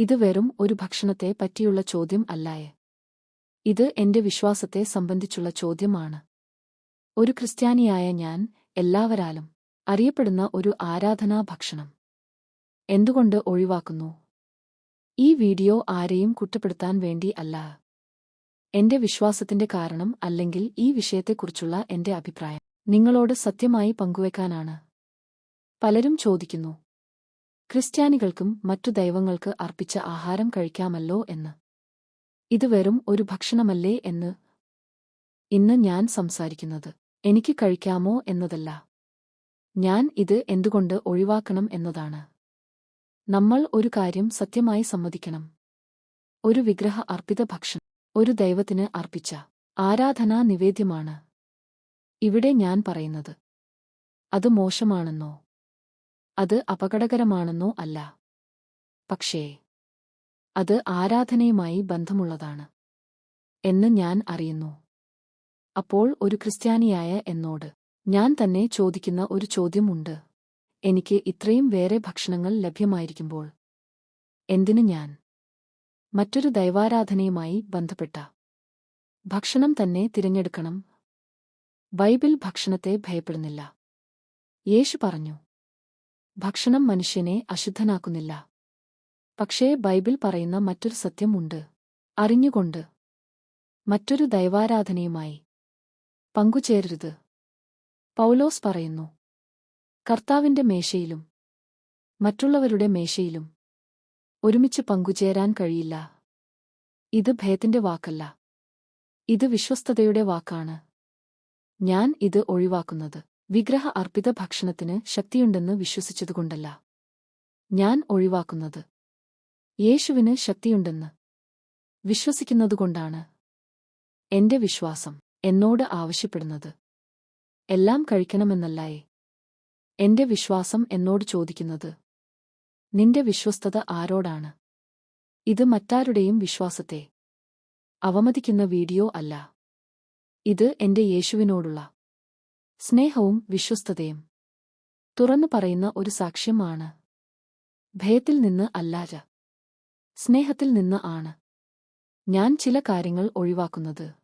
ഇത് വെറും ഒരു ഭക്ഷണത്തെ പറ്റിയുള്ള ചോദ്യം അല്ലായെ. ഇത് എന്റെ വിശ്വാസത്തെ സംബന്ധിച്ചുള്ള ചോദ്യമാണ്. ഒരു ക്രിസ്ത്യാനിയായ ഞാൻ എല്ലാവരാലും അറിയപ്പെടുന്ന ഒരു ആരാധനാ ഭക്ഷണം എന്തുകൊണ്ട് ഒഴിവാക്കുന്നു? ഈ വീഡിയോ ആരെയും കുറ്റപ്പെടുത്താൻ വേണ്ടി അല്ല. എന്റെ വിശ്വാസത്തിന്റെ കാരണം അല്ലെങ്കിൽ ഈ വിഷയത്തെക്കുറിച്ചുള്ള എന്റെ അഭിപ്രായം നിങ്ങളോട് സത്യമായി പങ്കുവെക്കാനാണ്. പലരും ചോദിക്കുന്നു ക്രിസ്ത്യാനികൾക്കും മറ്റു ദൈവങ്ങൾക്ക് അർപ്പിച്ച ആഹാരം കഴിക്കാമല്ലോ എന്ന്. ഇത് വെറും ഒരു ഭക്ഷണമല്ലേ എന്ന് ഇന്ന് ഞാൻ സംസാരിക്കുന്നത്. എനിക്ക് കഴിക്കാമോ എന്നതല്ല. ഞാൻ ഇത് എന്തുകൊണ്ട് ഒഴിവാക്കണം എന്നതാണ്. നമ്മൾ ഒരു കാര്യം സത്യമായി സമ്മതിക്കണം. ഒരു വിഗ്രഹ അർപ്പിത ഭക്ഷണം ഒരു ദൈവത്തിന് അർപ്പിച്ച ആരാധനാ നിവേദ്യമാണ്. ഇവിടെ ഞാൻ പറയുന്നത്. അത് മോശമാണെന്നോ? അത് അപകടകരമാണെന്നോ അല്ല. പക്ഷേ അത് ആരാധനയുമായി ബന്ധമുള്ളതാണ് എന്ന് ഞാൻ അറിയുന്നു. അപ്പോൾ ഒരു ക്രിസ്ത്യാനിയായ എന്നോട് ഞാൻ തന്നെ ചോദിക്കുന്ന ഒരു ചോദ്യമുണ്ട്. എനിക്ക് ഇത്രയും വേറെ ഭക്ഷണങ്ങൾ ലഭ്യമായിരിക്കുമ്പോൾ എന്തിനു ഞാൻ മറ്റൊരു ദൈവാരാധനയുമായി ബന്ധപ്പെട്ട ഭക്ഷണം തന്നെ തിരഞ്ഞെടുക്കണം? ബൈബിൾ ഭക്ഷണത്തെ ഭയപ്പെടുന്നില്ല. യേശു പറഞ്ഞു ഭക്ഷണം മനുഷ്യനെ അശുദ്ധനാക്കുന്നില്ല. പക്ഷേ ബൈബിൾ പറയുന്ന മറ്റൊരു സത്യമുണ്ട് അറിഞ്ഞുകൊണ്ട്. മറ്റൊരു ദൈവാരാധനയുമായി. പങ്കുചേരരുത്. പൗലോസ് പറയുന്നു. കർത്താവിന്റെ മേശയിലും മറ്റുള്ളവരുടെ മേശയിലും ഒരുമിച്ച് പങ്കുചേരാൻ കഴിയില്ല. ഇത് ഭയത്തിന്റെ വാക്കല്ല. ഇത് വിശ്വസ്തതയുടെ വാക്കാണ്. ഞാൻ ഇത് ഒഴിവാക്കുന്നത്. വിഗ്രഹ അർപ്പിത ഭക്ഷണത്തിന് ശക്തിയുണ്ടെന്ന് വിശ്വസിച്ചതുകൊണ്ടല്ല. ഞാൻ ഒഴിവാക്കുന്നത്. യേശുവിന് ശക്തിയുണ്ടെന്ന് വിശ്വസിക്കുന്നതുകൊണ്ടാണ് എന്റെ വിശ്വാസം എന്നോട് ആവശ്യപ്പെടുന്നത്. എല്ലാം കഴിക്കണമെന്നല്ലായേ. എന്റെ വിശ്വാസം എന്നോട് ചോദിക്കുന്നത് നിന്റെ വിശ്വസ്തത ആരോടാണ്? ഇത് മറ്റാരുടെയും വിശ്വാസത്തെ അവമതിക്കുന്ന വീഡിയോ അല്ല. ഇത് എന്റെ യേശുവിനോടുള്ള സ്നേഹവും വിശ്വസ്തതയും. തുറന്നു പറയുന്ന ഒരു സാക്ഷ്യമാണ്. ഭയത്തിൽ നിന്ന് അല്ലാജ സ്നേഹത്തിൽ നിന്ന് ആണ്. ഞാൻ ചില കാര്യങ്ങൾ ഒഴിവാക്കുന്നത്.